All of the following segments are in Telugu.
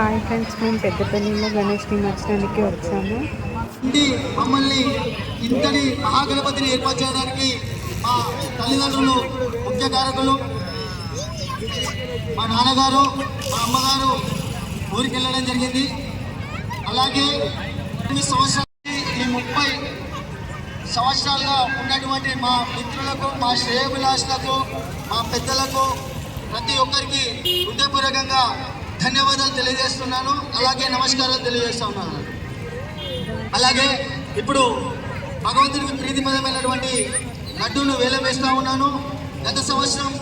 హాయ్ ఫ్రెండ్స్ మేము పెద్దపల్లిలో గణేష్ నిమజ్జనానికి వచ్చాము. మమ్మల్ని ఇంతటి మహాగణపతిని ఏర్పాటు చేయడానికి మా తల్లిదండ్రులు ముఖ్య కారకులు మా నాన్నగారు మా అమ్మగారు ఊరికి వెళ్ళడం జరిగింది. అలాగే ఈ సంవత్సరానికి ఈ ముప్పై సంవత్సరాలుగా ఉన్నటువంటి మా మిత్రులకు మా శ్రేయభిలాషులకు మా పెద్దలకు ప్రతి ఒక్కరికి హృదయపూర్వకంగా ధన్యవాదాలు తెలియజేస్తున్నాను. అలాగే నమస్కారాలు తెలియజేస్తా ఉన్నాను. అలాగే ఇప్పుడు భగవంతుడికి ప్రీతిపదమైనటువంటి లడ్డును వేల వేస్తూ ఉన్నాను. గత సంవత్సరం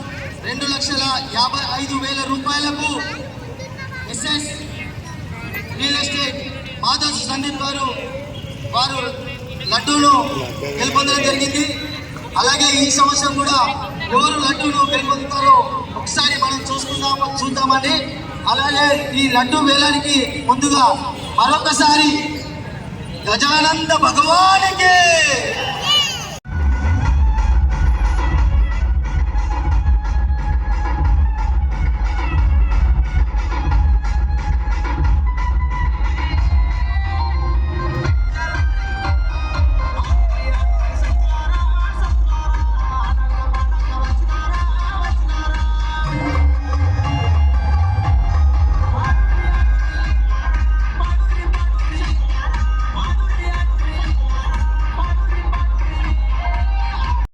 రెండు లక్షల యాభై ఐదు వేల రూపాయలకు SS real estate Madhav Sandeep garu వారు లడ్డూను గెలుపొందడం జరిగింది. అలాగే ఈ సంవత్సరం కూడా ఎవరు లడ్డూను గెలుపొందుతారో ఒకసారి మనం చూసుకుందాం చూద్దామని అలాగే ఈ లడ్డు వేలానికి ముందుగా మరొకసారి గజానంద భగవానికి